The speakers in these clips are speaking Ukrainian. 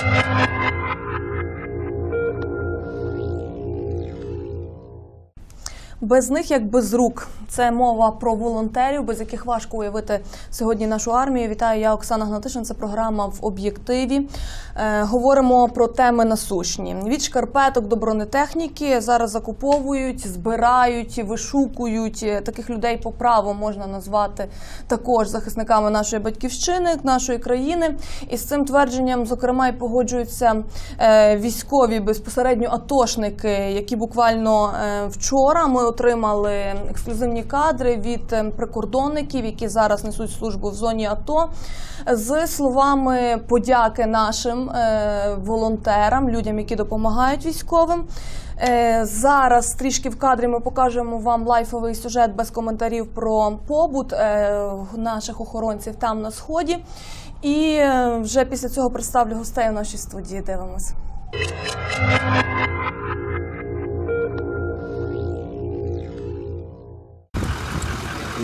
Thank you. Без них як без рук. Це мова про волонтерів, без яких важко уявити сьогодні нашу армію. Вітаю, я Оксана Гнатишин. Це програма в об'єктиві. Е, говоримо про теми насущні. Від шкарпеток до бронетехніки зараз закуповують, збирають, вишукують таких людей по праву можна назвати також захисниками нашої батьківщини, нашої країни. І з цим твердженням, зокрема, і погоджуються е, військові безпосередньо атошники, які буквально е, вчора ми отримали ексклюзивні кадри від е, прикордонників, які зараз несуть службу в зоні АТО, з словами подяки нашим е, волонтерам, людям, які допомагають військовим. Е, Зараз трішки в кадрі ми покажемо вам лайфовий сюжет без коментарів про побут е, наших охоронців там на сході. І вже після цього представлю гостей у нашій студії. Дивимося.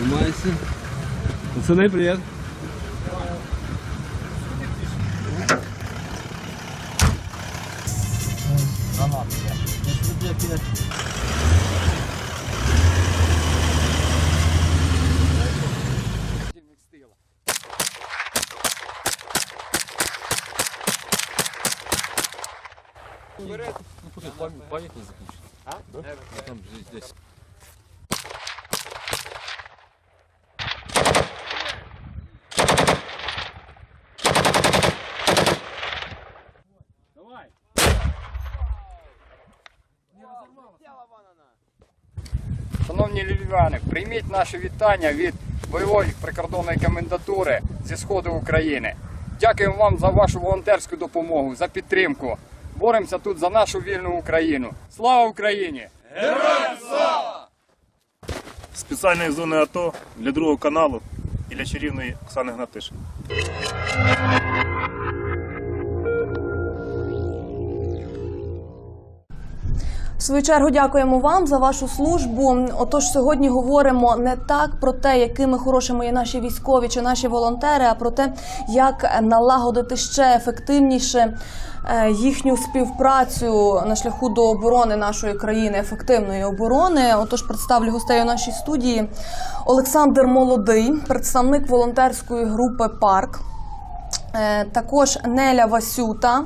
Тримайся. Пацаны, привет. Память не заключит. А? Да? Ну, там здесь, Шановні львів'яни, прийміть наше вітання від бойової прикордонної комендатури зі сходу України. Дякуємо вам за вашу волонтерську допомогу, за підтримку. Боремося тут за нашу вільну Україну. Слава Україні! Героям! спеціальної зони АТО для другого каналу і для чарівної Оксани Гнатишин. В свою чергу дякуємо вам за вашу службу. Отож, сьогодні говоримо не так про те, якими хорошими є наші військові чи наші волонтери, а про те, як налагодити ще ефективніше е, їхню співпрацю на шляху до оборони нашої країни, ефективної оборони. Отож, представлю гостей у нашій студії Олександр Молодий, представник волонтерської групи Парк. Е, Також Неля Васюта,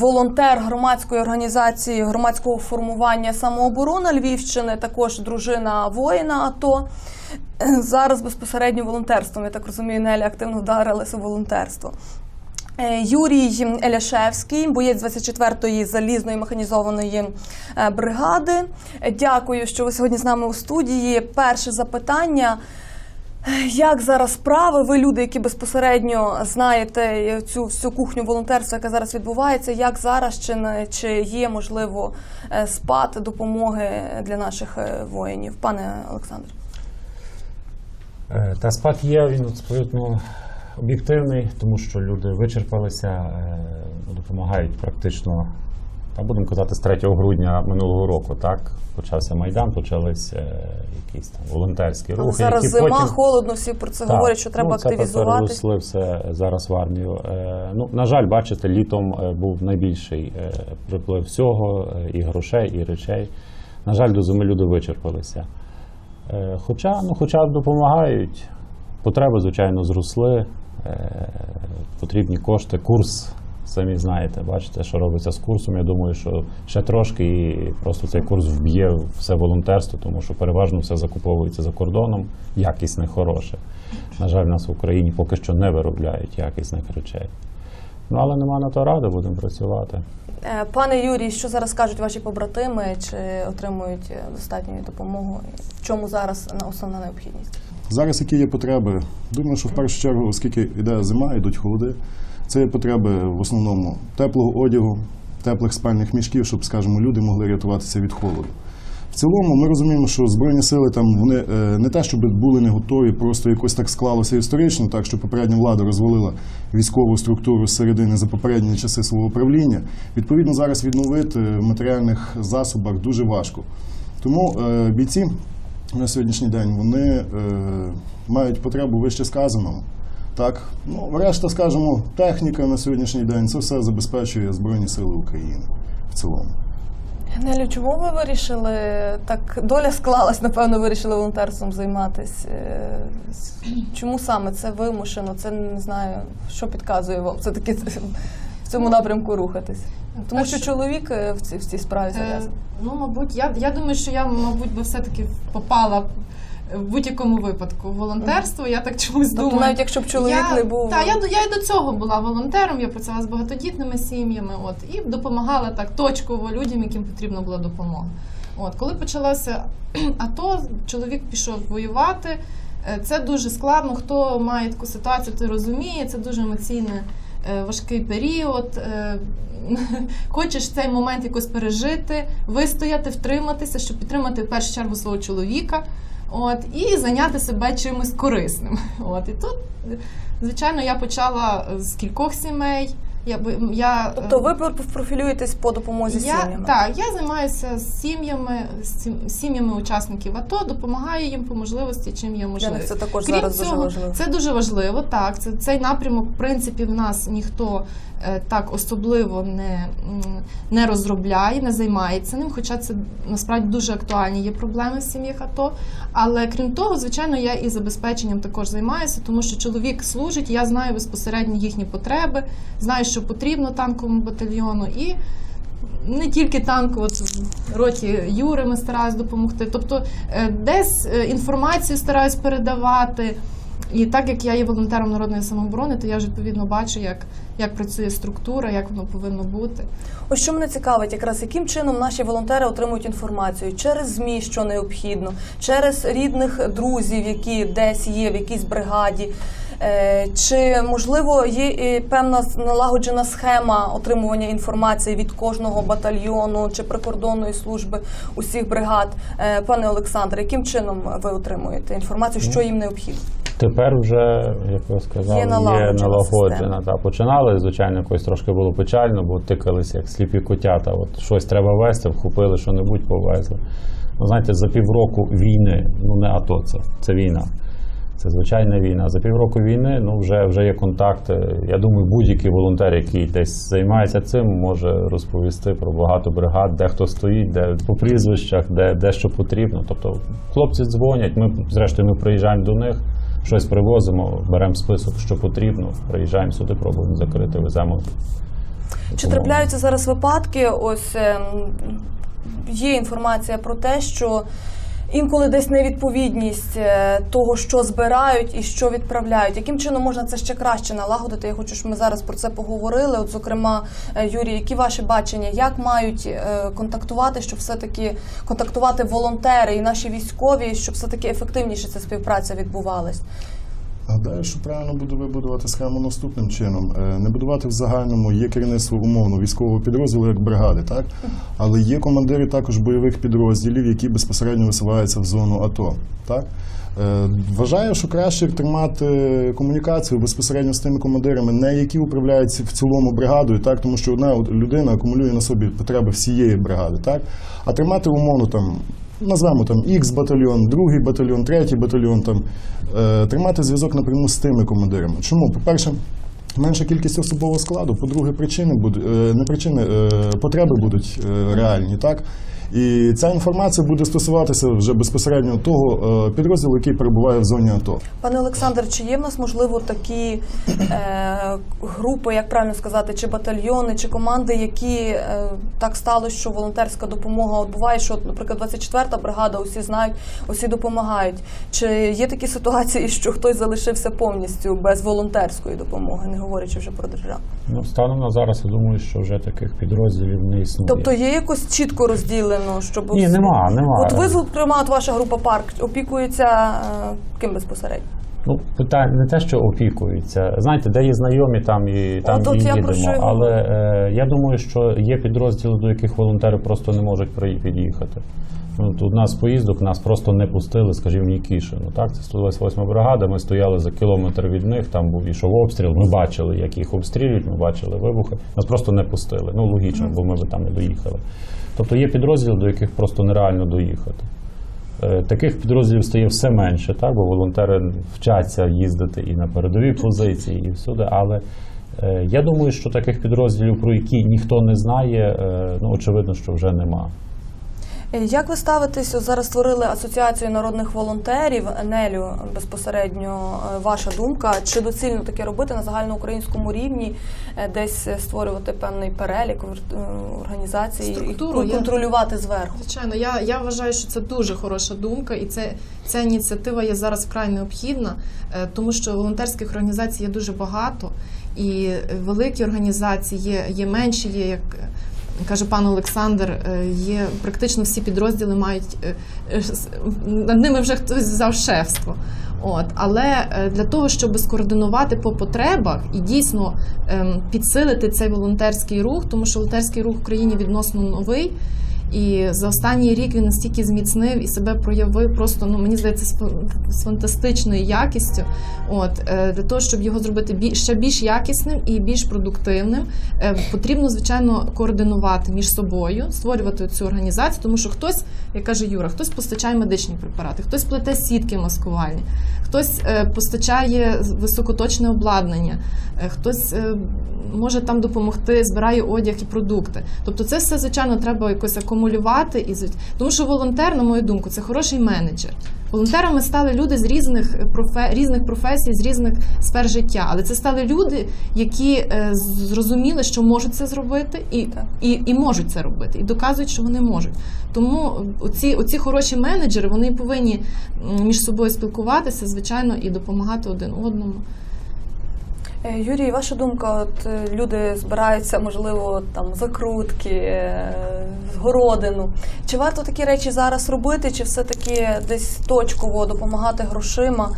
волонтер громадської організації громадського формування самооборона Львівщини, також дружина воїна АТО. Е, Зараз безпосередньо волонтерством. Я так розумію, Неля активно вдарилася у волонтерство. Е, Юрій Еляшевський, боєць 24-ї залізної механізованої е, бригади. Е, Дякую, що ви сьогодні з нами у студії. Перше запитання. Як зараз справи? Ви люди, які безпосередньо знаєте цю всю кухню волонтерства, яка зараз відбувається. Як зараз чи чи є можливо е, спад допомоги для наших е, воїнів, пане Олександр? Е, Та спад є, він абсолютно об'єктивний, тому що люди вичерпалися, е, допомагають практично, та будемо казати, з 3 грудня минулого року. Так почався майдан, почались е, якісь там волонтерські Але рухи. зараз які зима, потім... холодно, всі про це Так, говорять, що треба ну, це активізуватись. переросли все зараз в армію. Е, Ну, на жаль, бачите, літом е, був найбільший приплив всього, і грошей, і речей. На жаль, до зими люди вичерпалися. Хоча, ну, хоча допомагають. Потреби, звичайно, зросли. Потрібні кошти. Курс, самі знаєте, бачите, що робиться з курсом. Я думаю, що ще трошки і просто цей курс вб'є все волонтерство, тому що переважно все закуповується за кордоном, якісне, хороше. На жаль, в нас в Україні поки що не виробляють якісних речей. Ну, але нема на то ради, будемо працювати. Е, Пане Юрій, що зараз кажуть ваші побратими? Чи отримують достатню допомогу? В чому зараз основна необхідність? Зараз які є потреби? Думаю, що в першу чергу, оскільки йде зима, йдуть холоди, це є потреби в основному теплого одягу, теплих спальних мішків, щоб, скажімо, люди могли рятуватися від холоду. В цілому ми розуміємо, що Збройні сили там вони е, не те, щоб були не готові, просто якось так склалося історично, так що попередня влада розвалила військову структуру з середини за попередні часи свого правління. Відповідно, зараз відновити в матеріальних засобах дуже важко. Тому е, бійці на сьогоднішній день вони е, мають потребу вище сказаного. Так, ну решта, скажімо, техніка на сьогоднішній день це все забезпечує Збройні Сили України в цілому. Нелю, чому ви вирішили так? Доля склалась, напевно, вирішили волонтерством займатися. Чому саме це вимушено? Це не знаю, що підказує вам все таки в цьому напрямку рухатись. Тому що чоловік е, в цій, в цій справі Е, зав'язаний. ну, мабуть, я, я думаю, що я, мабуть, би все-таки попала в будь-якому випадку волонтерство. Я так чомусь Тобто думаю. навіть якщо б чоловік я, не був. Та, я, до- я і до цього була волонтером, я працювала з багатодітними сім'ями от, і допомагала так точково людям, яким потрібна була допомога. От, коли почалося АТО, чоловік пішов воювати. Е, Це дуже складно. Хто має таку ситуацію, той розуміє. Це дуже емоційний е, важкий період. Е, Хочеш цей момент якось пережити, вистояти, втриматися, щоб підтримати в першу чергу свого чоловіка. От, і зайняти себе чимось корисним. От, і тут, звичайно, я почала з кількох сімей. Я, я, Тобто е, ви профілюєтесь по допомозі я, сім'ями? Так, я займаюся з сім'ями, з сім'ями учасників АТО, допомагаю їм по можливості, чим є Для них це також Крім зараз дуже важливо. Це дуже важливо, так. Це, цей напрямок, в принципі, в нас ніхто е, так особливо не, не розробляє, не займається ним, хоча це насправді дуже актуальні є проблеми в сім'ях АТО. Але крім того, звичайно, я і забезпеченням також займаюся, тому що чоловік служить, я знаю безпосередньо їхні потреби, знаю, що потрібно танковому батальйону. І не тільки танку, от в роті Юри ми стараюсь допомогти. Тобто е, десь е, інформацію стараюсь передавати. І так як я є волонтером народної самооборони, то я ж відповідно бачу, як, як працює структура, як воно повинно бути. Ось що мене цікавить, якраз яким чином наші волонтери отримують інформацію через ЗМІ, що необхідно, через рідних друзів, які десь є в якійсь бригаді. Е, Чи можливо є і певна налагоджена схема отримування інформації від кожного батальйону чи прикордонної служби усіх бригад? Е, Пане Олександре, яким чином ви отримуєте інформацію, що їм необхідно? Тепер вже, як ви сказали, Є є налагоджена налагоджена. Та починали, звичайно, якось трошки було печально, бо тикалися як сліпі котята. От щось треба вести, вхопили, що небудь повезли. Ну, знаєте, за півроку війни, ну не АТО, це, це війна. Це звичайна війна. За півроку війни ну вже вже є контакти. Я думаю, будь-який волонтер, який десь займається цим, може розповісти про багато бригад, де хто стоїть, де по прізвищах, де, де що потрібно. Тобто хлопці дзвонять. Ми зрештою ми приїжджаємо до них, щось привозимо, беремо список, що потрібно. Приїжджаємо сюди, пробуємо закрити, веземо. Чи трапляються зараз випадки? Ось ем, є інформація про те, що інколи десь невідповідність е, того, що збирають і що відправляють. Яким чином можна це ще краще налагодити? Я хочу, щоб ми зараз про це поговорили. От, зокрема, е, Юрій, які ваші бачення, як мають е, контактувати, щоб все-таки контактувати волонтери і наші військові, щоб все таки ефективніше ця співпраця відбувалась? Гадаю, що правильно буде вибудувати схему наступним чином. Е, Не будувати в загальному є керівництво умовно військового підрозділу як бригади, так але є командири також бойових підрозділів, які безпосередньо висуваються в зону АТО. Так Е, вважаю, що краще тримати комунікацію безпосередньо з тими командирами, не які управляють в цілому бригадою, так тому що одна людина акумулює на собі потреби всієї бригади, так а тримати умовно там. Назвемо там X батальйон, другий батальйон, третій батальйон, там е, тримати зв'язок напряму з тими командирами. Чому? По-перше, менша кількість особового складу, по-друге, причини будуть е, не причини, е, потреби будуть реальні, так? І ця інформація буде стосуватися вже безпосередньо того е, підрозділу, який перебуває в зоні АТО. Пане Олександр, чи є в нас можливо такі е, групи, як правильно сказати, чи батальйони, чи команди, які е, так сталося, що волонтерська допомога от буває, що, наприклад, 24-та бригада, усі знають, усі допомагають. Чи є такі ситуації, що хтось залишився повністю без волонтерської допомоги, не говорячи вже про державу? Ну, станом на зараз, я думаю, що вже таких підрозділів не існує. Тобто є якось чітко розділено, щоб Ні, нема, нема. От ви, зокрема, от ваша група парк опікується е, ким безпосередньо? Ну, питання не те, що опікуються. Знаєте, де є знайомі, там і там от і їдемо. й Але е, я думаю, що є підрозділи, до яких волонтери просто не можуть під'їхати. Ну, от одна з поїздок нас просто не пустили, скажімо, Нікішину. Так, це 128 бригада. Ми стояли за кілометр від них. Там був ішов обстріл. Ми бачили, як їх обстрілюють. Ми бачили вибухи. Нас просто не пустили. Ну логічно, бо ми би там не доїхали. Тобто є підрозділи, до яких просто нереально доїхати. Е, Таких підрозділів стає все менше, так, бо волонтери вчаться їздити і на передові позиції, і всюди. Але е, я думаю, що таких підрозділів, про які ніхто не знає, е, ну очевидно, що вже нема. Е, Як ви ставитесь? Ось зараз створили асоціацію народних волонтерів. Нелю безпосередньо е, ваша думка. Чи доцільно таке робити на загальноукраїнському рівні, е, десь створювати певний перелік організацій Структуру, і я- контролювати зверху? Звичайно, я, я вважаю, що це дуже хороша думка, і це ця ініціатива є зараз вкрай необхідна, тому що волонтерських організацій є дуже багато, і великі організації є, є менші, є як. Каже пан Олександр, е, є практично всі підрозділи мають е, е, над ними вже хтось взяв шефство. От але для того, щоб скоординувати по потребах і дійсно ем, підсилити цей волонтерський рух, тому що волонтерський рух в країні відносно новий. І за останній рік він настільки зміцнив і себе проявив просто, ну мені здається, з фантастичною якістю. От е, для того, щоб його зробити ще більш якісним і більш продуктивним, е, потрібно звичайно координувати між собою, створювати цю організацію, тому що хтось, як каже Юра, хтось постачає медичні препарати, хтось плете сітки маскувальні, хтось е, постачає високоточне обладнання, хтось може там допомогти, збирає одяг і продукти. Тобто, це все звичайно треба якось акумулювати і тому, що волонтер, на мою думку, це хороший менеджер. Волонтерами стали люди з різних е, профе... різних професій, з різних сфер життя. Але це стали люди, які е, зрозуміли, що можуть це зробити, і, і, і можуть це робити, і доказують, що вони можуть. Тому оці, оці хороші менеджери вони повинні між собою спілкуватися, звичайно, і допомагати один одному. Е, Юрій, ваша думка, от е, люди збираються, можливо, там закрутки, е, городину. Чи варто такі речі зараз робити, чи все-таки десь точково допомагати грошима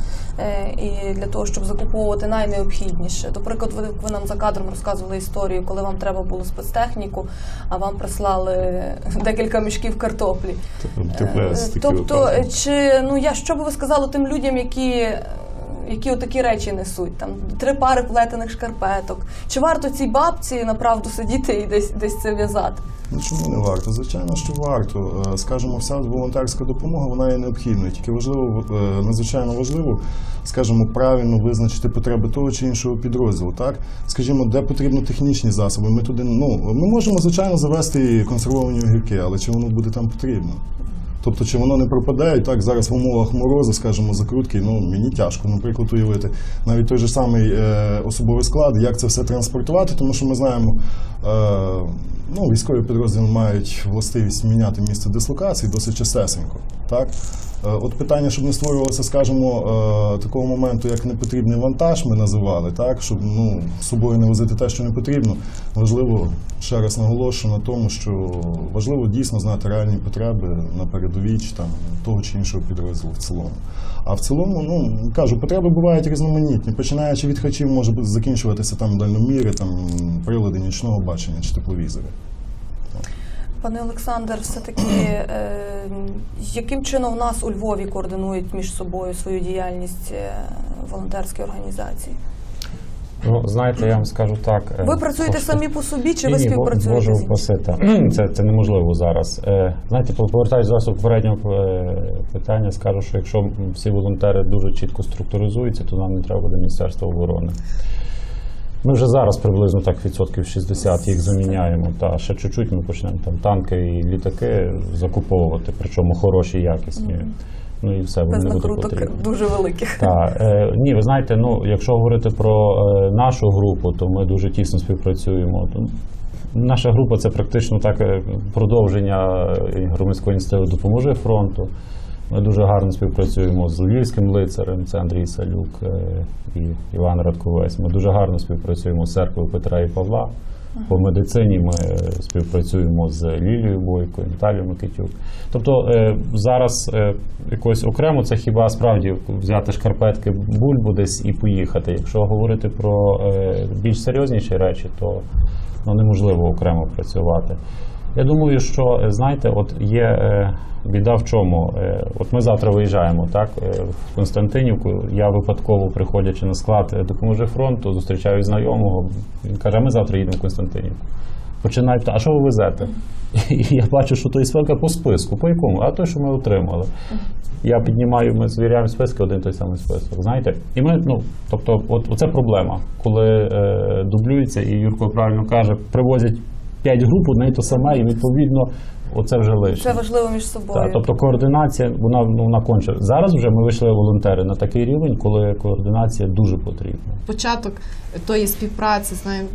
і для того, щоб закуповувати найнеобхідніше? До прикладу, ви, ви нам за кадром розказували історію, коли вам треба було спецтехніку, а вам прислали декілька мішків картоплі. Тобто, чи ну я що би ви сказали тим людям, які. Які отакі речі несуть, там три пари плетених шкарпеток. Чи варто цій бабці направду сидіти і десь десь це в'язати? Ну чому не варто? Звичайно, що варто. Е, Скажімо, вся волонтерська допомога вона є необхідною. Тільки важливо, е, надзвичайно важливо, скажімо, правильно визначити потреби того чи іншого підрозділу. Так, скажімо, де потрібно технічні засоби. Ми туди ну ми можемо звичайно завести консервовані огірки, але чи воно буде там потрібно? Тобто, чи воно не пропадає, так зараз в умовах морозу, скажімо, закрутки, ну мені тяжко, наприклад, уявити навіть той же самий е, особовий склад, як це все транспортувати, тому що ми знаємо, е, ну, військові підрозділи мають властивість міняти місце дислокації досить частесенько. Так? Е, От питання, щоб не створювалося, скажімо, е, такого моменту, як непотрібний вантаж, ми називали, так, щоб ну, з собою не возити те, що не потрібно. Важливо, ще раз наголошую на тому, що важливо дійсно знати реальні потреби на передовій чи там того чи іншого підрозділу в цілому. А в цілому, ну кажу, потреби бувають різноманітні, починаючи від хачів, може закінчуватися там дальноміри, там прилади нічного бачення чи тепловізори. Пане Олександр, все-таки е, яким чином в нас у Львові координують між собою свою діяльність е, волонтерські організації? Ну, знаєте, я вам скажу так. е, Ви працюєте трошки- самі по собі, чи Ні, ви співпрацюєте Боже з іншими? Це, це неможливо зараз. Е, знаєте, повертаюсь зараз до попереднього питання, скажу, що якщо всі волонтери дуже чітко структуризуються, то нам не треба буде Міністерство оборони. Ми вже зараз приблизно так відсотків 60 їх заміняємо. Та ще чуть-чуть ми почнемо там танки і літаки закуповувати, причому хороші, якісні. Ну і все, вони не будуть накруток дуже великих. Так, е, ні, ви знаєте, ну якщо говорити про е, нашу групу, то ми дуже тісно співпрацюємо. То Наша група це практично так е, продовження е, громадської ініціативи допоможе фронту. Ми дуже гарно співпрацюємо з львівським лицарем, це Андрій Салюк е, і Іван Радковець. Ми дуже гарно співпрацюємо з церквою Петра і Павла. По медицині ми е, співпрацюємо з Лілією Бойко, Наталією Микитюк. Тобто е, зараз якось окремо це хіба справді взяти шкарпетки бульбу десь і поїхати. Якщо говорити про більш серйозніші речі, то ну, неможливо окремо працювати. Я думаю, що е, знаєте, от є е, біда в чому. Е, От ми завтра виїжджаємо, так в Константинівку. Я випадково, приходячи на склад допоможе фронту, зустрічаю знайомого. Він каже: ми завтра їдемо в Константинівку. починають, а що ви везете? І я бачу, що той спілка по списку. По якому? А той, що ми отримали. Я піднімаю, ми звіряємо списки, один той самий список. Знаєте? І ми, ну, тобто, от оце проблема, коли е, дублюється, і Юрко правильно каже, привозять 5 груп, одне і то саме, і відповідно оце вже лише. Це важливо між собою. Так, тобто координація, вона ну вона конче. Зараз вже ми вийшли волонтери на такий рівень, коли координація дуже потрібна. початок тої співпраці знаємо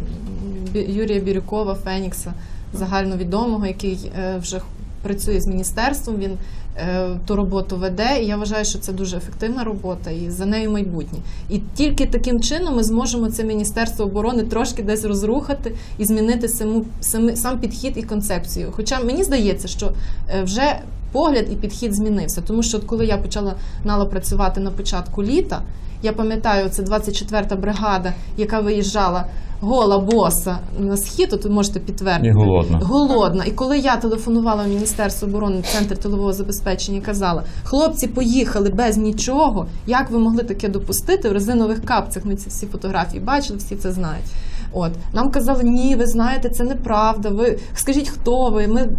Юрія Бірюкова, Фенікса, загальновідомого, який е, вже працює з міністерством. Він е, ту роботу веде. І я вважаю, що це дуже ефективна робота, і за нею майбутнє. І тільки таким чином ми зможемо це міністерство оборони трошки десь розрухати і змінити саму сам, сам підхід і концепцію. Хоча мені здається, що е, вже погляд і підхід змінився, тому що коли я почала нало працювати на початку літа. Я пам'ятаю, це 24-та бригада, яка виїжджала гола боса на схід, То можете підтвердити. І голодна. Голодна. І коли я телефонувала в Міністерство оборони, центр тилового забезпечення, казала, хлопці поїхали без нічого. Як ви могли таке допустити? В резинових капцях ми ці всі фотографії бачили, всі це знають. От нам казали, ні, ви знаєте, це неправда. Ви скажіть, хто ви? Ми,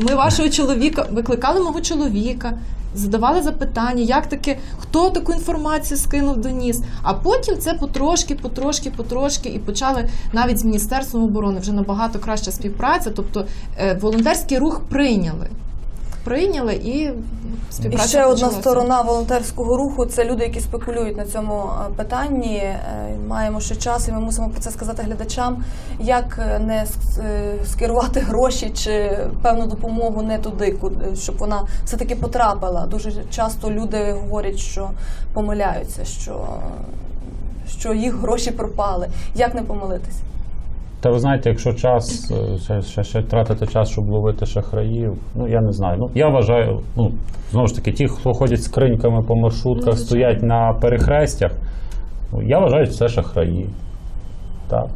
ми вашого чоловіка викликали мого чоловіка. Задавали запитання, як таке, хто таку інформацію скинув доніс. А потім це потрошки, потрошки, потрошки, і почали навіть з Міністерством оборони вже набагато краща співпраця. Тобто е, волонтерський рух прийняли. Прийняли і І ще одна сторона волонтерського руху це люди, які спекулюють на цьому е, питанні. Е, Маємо ще час, і ми мусимо про це сказати глядачам. Як е, не скерувати гроші чи певну допомогу не туди, щоб вона все таки потрапила. Дуже часто люди говорять, що помиляються, що, що їх гроші пропали. Як не помилитись? Та ви знаєте, якщо час е, ще, ще, ще тратити час, щоб ловити шахраїв, ну я не знаю. Ну я вважаю, ну знову ж таки, ті, хто ходять з криньками по маршрутках, Ну, стоять на перехрестях, ну я вважаю, що це шахраї. Так.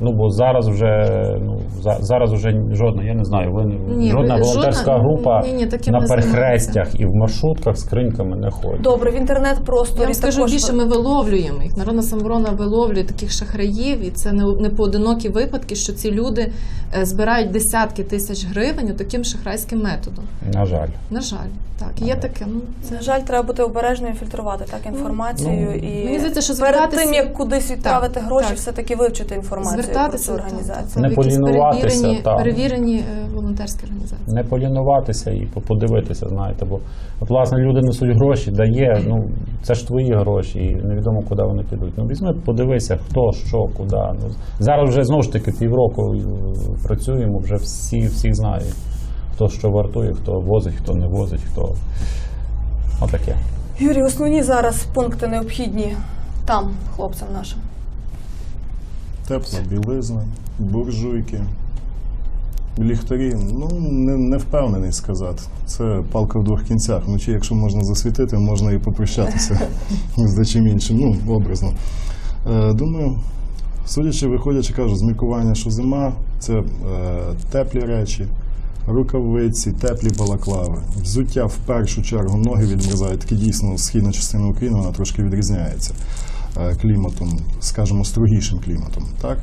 Ну бо зараз вже ну за, зараз вже жодна, я не знаю, ви Ні, жодна ви- волонтерська жодна- група ні, ні, на перехрестях і в маршрутках з криньками не ходить. Добре, в інтернет-просторі Я вам скажу також більше, ми виловлюємо їх. Народна самооборона виловлює таких шахраїв, і це не, не поодинокі випадки, що ці люди е, збирають десятки тисяч гривень таким шахрайським методом. На жаль. На жаль, так є таке. Ну це На жаль, треба бути обережною і фільтрувати так інформацію. ну, і мені здається, що перед тим як кудись відправити гроші, так. все таки вивчити інформацію звертатися про організацію. Не в полінуватися, перевірені, так. перевірені волонтерські організації. не полінуватися і подивитися, знаєте, бо от власне люди несуть гроші, дає, ну це ж твої гроші, і невідомо, куди вони підуть. Ну візьми, подивися, хто, що, куди. Ну зараз вже знову ж таки півроку е, працюємо, вже всі всіх знають, хто що вартує, хто возить, хто не возить, хто отаке. Юрій, основні зараз пункти необхідні там, хлопцям нашим. Тепла білизна, буржуйки, ліхтарі. Ну, не, не впевнений сказати. Це палка в двох кінцях. Вночі, якщо можна засвітити, можна і попрощатися з дечим іншим. Ну, образно. Е, думаю, судячи, виходячи, кажу, з міркування, що зима це е, теплі речі. Рукавиці, теплі балаклави, взуття в першу чергу ноги відмерзають. Таки дійсно східна частина України вона трошки відрізняється кліматом, скажімо, строгішим кліматом. Так?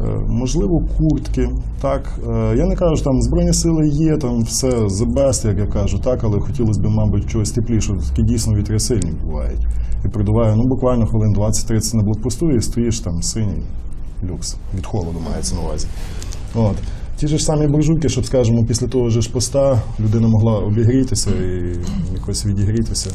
Е, Можливо, куртки. Так, Е, я не кажу, там збройні сили є, там все the best, як я кажу, так, але хотілося б, мабуть, чогось теплішого. Такі дійсно вітри сильні бувають. І продуває ну, буквально хвилин 20-30 на блокпосту і стоїш там синій люкс. Від холоду мається на увазі. От. Ті ж самі буржуйки, щоб, скажімо, після того ж поста людина могла обігрітися і якось відігрітися.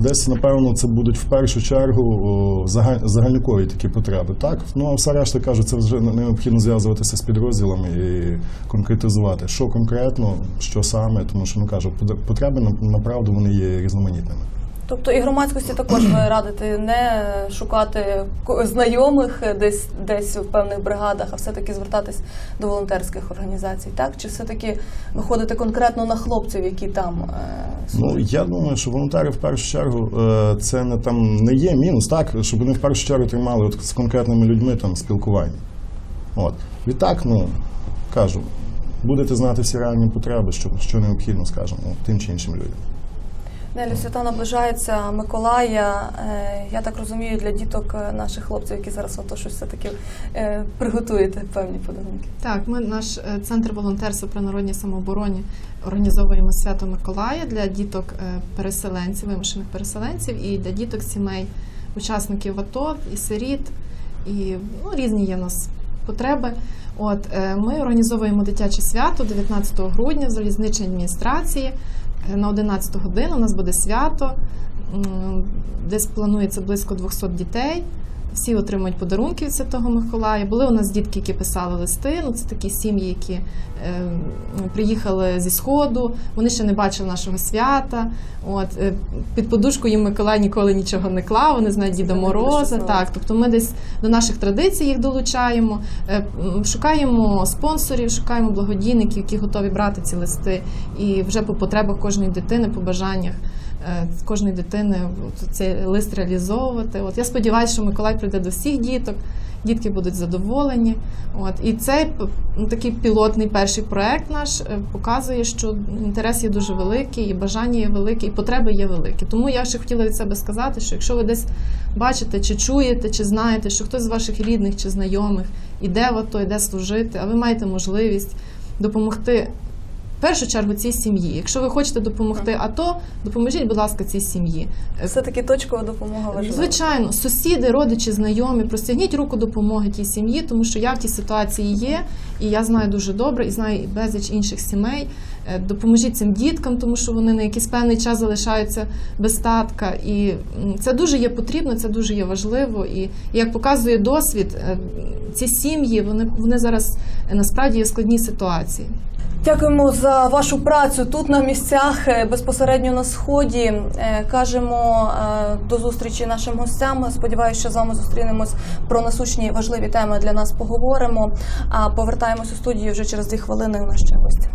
Десь, напевно, це будуть в першу чергу загальникові такі потреби. Так, ну а все решта кажу, це вже необхідно зв'язуватися з підрозділами і конкретизувати, що конкретно, що саме, тому що ну кажу, потреби на- направду вони є різноманітними. Тобто і громадськості також ви радите не шукати знайомих десь десь в певних бригадах, а все-таки звертатись до волонтерських організацій, так? Чи все-таки виходити конкретно на хлопців, які там е, Ну я думаю, що волонтери в першу чергу е, це не там не є мінус, так щоб вони в першу чергу тримали от з конкретними людьми там спілкування. От відтак, ну кажу, будете знати всі реальні потреби, що, що необхідно, скажімо, тим чи іншим людям. Нелі свята наближається Миколая. Е, Я так розумію, для діток е, наших хлопців, які зараз в АТО, щось все-таки е, приготуєте певні подарунки. Так, ми наш центр волонтерства при народній самообороні організовуємо свято Миколая для діток переселенців, вимушених переселенців і для діток сімей, учасників АТО і сиріт, і ну, різні є в нас потреби. От ми організовуємо дитяче свято 19 грудня в залізничній адміністрації. На 11 годину у нас буде свято. Десь планується близько 200 дітей. Всі отримують подарунки від Святого Миколая. Були у нас дітки, які писали листи. Ну, це такі сім'ї, які е, приїхали зі сходу. Вони ще не бачили нашого свята. От е, під подушку їм Миколай ніколи нічого не клав. Вони знають Діда Мороза. Так, тобто ми десь до наших традицій їх долучаємо. Е, Шукаємо спонсорів, шукаємо благодійників, які готові брати ці листи, і вже по потребах кожної дитини, по бажаннях е, кожної дитини цей лист реалізовувати. От я сподіваюся, що Миколай прийде до всіх діток, дітки будуть задоволені. От і цей ну, такий пілотний перший проект наш е, показує, що інтерес є дуже великий, і бажання є велике, і потреби є великі. Тому я ще хотіла від себе сказати, що якщо ви десь бачите, чи чуєте, чи знаєте, що хтось з ваших рідних чи знайомих іде в АТО, іде служити, а ви маєте можливість допомогти. В першу чергу цій сім'ї. Якщо ви хочете допомогти АТО, допоможіть, будь ласка, цій сім'ї. Все-таки точкова допомога важлива. Звичайно, сусіди, родичі, знайомі, простягніть руку допомоги тій сім'ї, тому що я в тій ситуації є, і я знаю дуже добре, і знаю і безліч інших сімей. Е, Допоможіть цим діткам, тому що вони на якийсь певний час залишаються без татка. І це дуже є потрібно, це дуже є важливо. І як показує досвід, е, ці сім'ї вони, вони зараз е, насправді є в складній ситуації. Дякуємо за вашу працю тут на місцях е, безпосередньо на сході. Е, Кажемо е, до зустрічі нашим гостям. Сподіваюся, що з вами зустрінемось про насущні важливі теми для нас поговоримо. А повертаємось у студію вже через дві хвилини. Ще гості.